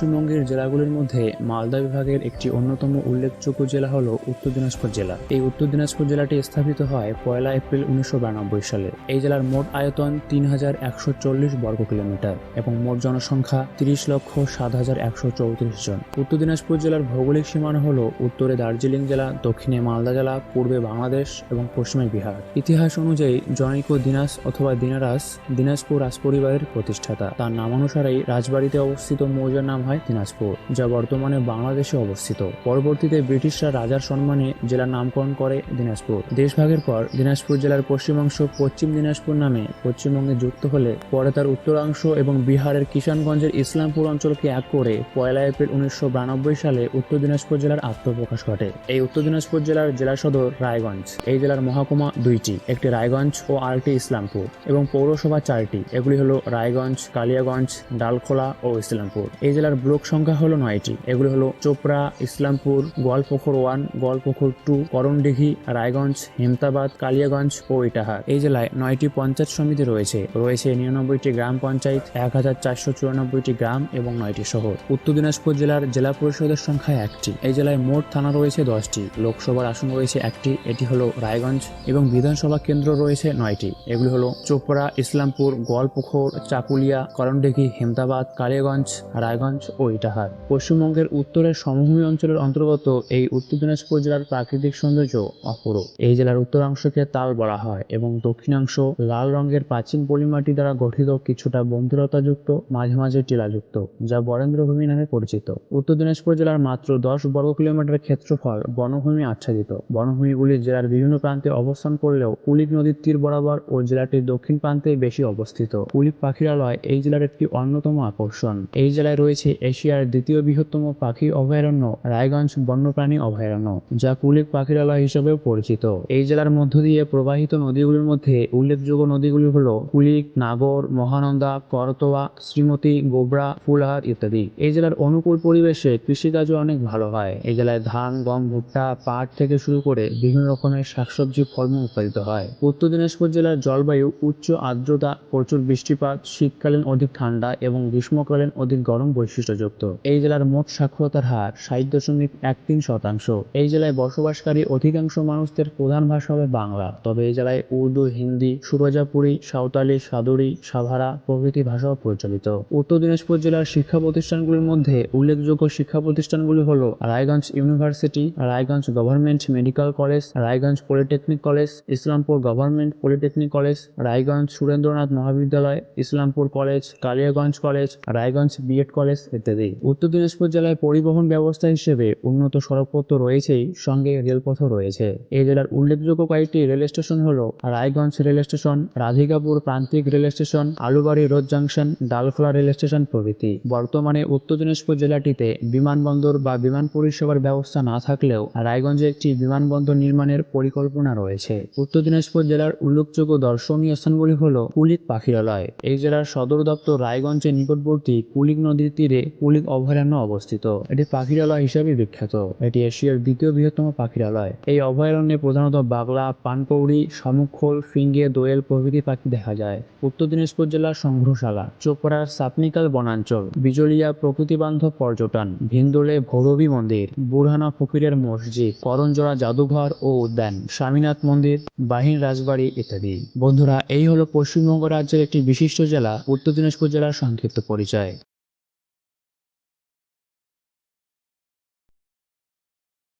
পশ্চিমবঙ্গের জেলাগুলির মধ্যে মালদা বিভাগের একটি অন্যতম উল্লেখযোগ্য জেলা হল উত্তর দিনাজপুর জেলা। এই উত্তর দিনাজপুর জেলাটি স্থাপিত হয় পয়লা এপ্রিল উনিশশো বিরানব্বই সালে। এই জেলার মোট আয়তন তিন হাজার একশো চল্লিশ বর্গ কিলোমিটার এবং মোট জনসংখ্যা তিরিশ লক্ষ সাত হাজার একশো চৌত্রিশ জন। উত্তর দিনাজপুর জেলার ভৌগোলিক সীমানা হল উত্তরে দার্জিলিং জেলা, দক্ষিণে মালদা জেলা, পূর্বে বাংলাদেশ এবং পশ্চিমে বিহার। ইতিহাস অনুযায়ী জনৈক দিনাজ অথবা দিনারাস দিনাজপুর রাজপরিবারের প্রতিষ্ঠাতা। তার নামানুসারেই রাজবাড়িতে অবস্থিত মৌজার নাম হয় দিনাজপুর, যা বর্তমানে বাংলাদেশে অবস্থিত। পরবর্তীতে ব্রিটিশরা রাজার সম্মানে জেলার নামকরণ করে দিনাজপুর। দেশভাগের পর দিনাজপুর জেলার পশ্চিমাংশ পশ্চিম দিনাজপুর নামে পশ্চিমবঙ্গে যুক্ত হলে পরে তার উত্তরাংশ এবং বিহারের কিষানগঞ্জের ইসলামপুর অঞ্চলকে এক করে পয়লা এপ্রিল উনিশশো সালে উত্তর দিনাজপুর জেলার আত্মপ্রকাশ ঘটে। এই উত্তর দিনাজপুর জেলার জেলা সদর রায়গঞ্জ। এই জেলার মহকুমা দুইটি, একটি রায়গঞ্জ ও আরেকটি ইসলামপুর এবং পৌরসভা চারটি। এগুলি হলো রায়গঞ্জ, কালিয়াগঞ্জ, ডালখোলা ও ইসলামপুর। এই জেলার ব্লক সংখ্যা হলো নয়টি। এগুলি হলো চোপড়া, ইসলামপুর গোয়ালপুকুর ওয়ান গোয়ালপুকুর টু, করণডিঘি, রায়গঞ্জ, হেমতাবাদ, কালিয়াগঞ্জ ও ইটাহার এই জেলায় নয়টি পঞ্চায়েত সমিতি রয়েছে। রয়েছে নিরানব্বইটি গ্রাম পঞ্চায়েত এক হাজার চারশো চুরানব্বইটি গ্রাম এবং নয়টি শহর। উত্তর দিনাজপুর জেলার জেলা পরিষদের সংখ্যা একটি। এই জেলায় মোট থানা রয়েছে দশটি। লোকসভার আসন রয়েছে একটি, এটি হলো রায়গঞ্জ এবং বিধানসভা কেন্দ্র রয়েছে নয়টি। এগুলি হলো চোপড়া, ইসলামপুর গোয়ালপুকুর চাকুলিয়া, করণডিঘি হেমদাবাদ কালিয়াগঞ্জ, রায়গঞ্জ ও ইটাহার। পশ্চিমবঙ্গের উত্তরের সমভূমি অঞ্চলের অন্তর্গত এই উত্তর দিনাজপুর জেলার প্রাকৃতিক সৌন্দর্য অপরূপ। এই জেলার উত্তরাংশকে তাল বলা হয় এবং দক্ষিণাংশ লাল রঙের প্রাচীন পলিমাটি দ্বারা গঠিত কিছুটা বন্ধুরতাযুক্ত, মাঝে মাঝে টিলাযুক্ত, যা বরেন্দ্রভূমি নামে পরিচিত। উত্তর দিনাজপুর জেলার মাত্র দশ বর্গ কিলোমিটার ক্ষেত্রফল বনভূমি আচ্ছাদিত। বনভূমিগুলি জেলার বিভিন্ন প্রান্তে অবস্থান করলেও কুলিক নদীর তীর বরাবর ও জেলাটির দক্ষিণ প্রান্তে বেশি অবস্থিত। কুলিক পাখিরালয় এই জেলার একটি অন্যতম আকর্ষণ। এই জেলায় রয়েছে এশিয়ার দ্বিতীয় বৃহত্তম পাখি অভয়ারণ্য, রায়গঞ্জ বন্যপ্রাণী অভয়ারণ্য, যা কুলিক পাখিরালয় হিসেবেও পরিচিত। এই জেলার মধ্য দিয়ে প্রবাহিত নদীগুলির মধ্যে উল্লেখযোগ্য নদীগুলি হলো কুলিক, নাগর, মহানন্দা, করতোয়া, শ্রীমতী, গোবরা, ফুলহার ইত্যাদি। এই জেলার অনুকূল পরিবেশে কৃষিকাজও অনেক ভালো হয়। এই জেলায় ধান, গম, ভুট্টা, পাট থেকে শুরু করে বিভিন্ন রকমের শাকসবজি, ফলমূল উৎপাদিত হয়। উত্তর দিনাজপুর জেলার জলবায়ু, উচ্চ আর্দ্রতা, প্রচুর বৃষ্টিপাত, শীতকালীন অধিক ঠান্ডা এবং গ্রীষ্মকালীন অধিক গরম বৈশিষ্ট্যযুক্ত। এই জেলার মোট সাক্ষরতার হার ষাট দশমিক এক তিন শতাংশ। এই জেলায় বসবাসকারী অধিকাংশ মানুষদের প্রধান ভাষা হবে বাংলা। তবে এই জেলায় উর্দু, হিন্দি, সুরজাপুরি, সাঁওতালি, সাদুরি, সাভারা প্রভৃতি ভাষাও প্রচলিত। উত্তর দিনাজপুর জেলার শিক্ষা প্রতিষ্ঠানগুলির মধ্যে উল্লেখযোগ্য শিক্ষা প্রতিষ্ঠানগুলি হল Raiganj university, Raiganj government medical college, Raiganj polytechnic college, Islampur government polytechnic college, Raiganj Surendranath Mahavidyalaya, Islampur college, Kaliaganj college, Raiganj BEd college ইত্যাদি উত্তর দিনাজপুর জেলায় পরিবহন ব্যবস্থা হিসেবে উন্নত সড়কপথ তো রয়েছেই, সঙ্গে রেলপথও রয়েছে। এই জেলার উল্লেখযোগ্য কয়েকটি রেল স্টেশন হলো রায়গঞ্জ রেল স্টেশন, রাধিকাপুর প্রান্তিক rail station, Aluabari road junction, Dalkhola rail station প্রভৃতি। বর্তমানে উত্তর দিনাজপুর জেলাটিতে বিমানবন্দর বা বিমান পরিষেবার ব্যবস্থা না থাকলেও রায়গঞ্জে একটি বিমানবন্দর নির্মাণের পরিকল্পনা রয়েছে। উত্তর দিনাজপুর জেলার উল্লেখযোগ্য দর্শনীয় স্থানগুলি হলো কুলিক পাখিরালয়। এই জেলার সদর দপ্তর রায়গঞ্জের নিকটবর্তী কুলিক নদীর তীরে কুলিক অভয়ারণ্য অবস্থিত। এটি পাখিরালয় হিসেবে বিখ্যাত। এটি এশিয়ার দ্বিতীয় বৃহত্তম পাখিরালয়। এই অভয়ারণ্যে প্রধানত বাগলা পানকৌড়ি শামুকখোল ফিঙ্গে, দোয়েল প্রভৃতি পাখি দেখা যায়। উত্তর দিনাজপুর জেলার সংগ্রহশালা, চোপড়ার সাপনিকাল বনাঞ্চল, বিজলিয়া প্রকৃতিবান্ধব পর্যটন, ভিন্দোলে ভৈরবী মন্দির বুরহানা ফকিরের মসজিদ করঞ্জোড়া জাদুঘর ও উদ্যান, স্বামীনাথ মন্দির, বাহিন রাজবাড়ি ইত্যাদি। বন্ধুরা, এই হলো পশ্চিমবঙ্গ রাজ্যের একটি বিশিষ্ট জেলা, উত্তর দিনাজপুর জেলার সংক্ষিপ্ত পরিচয়।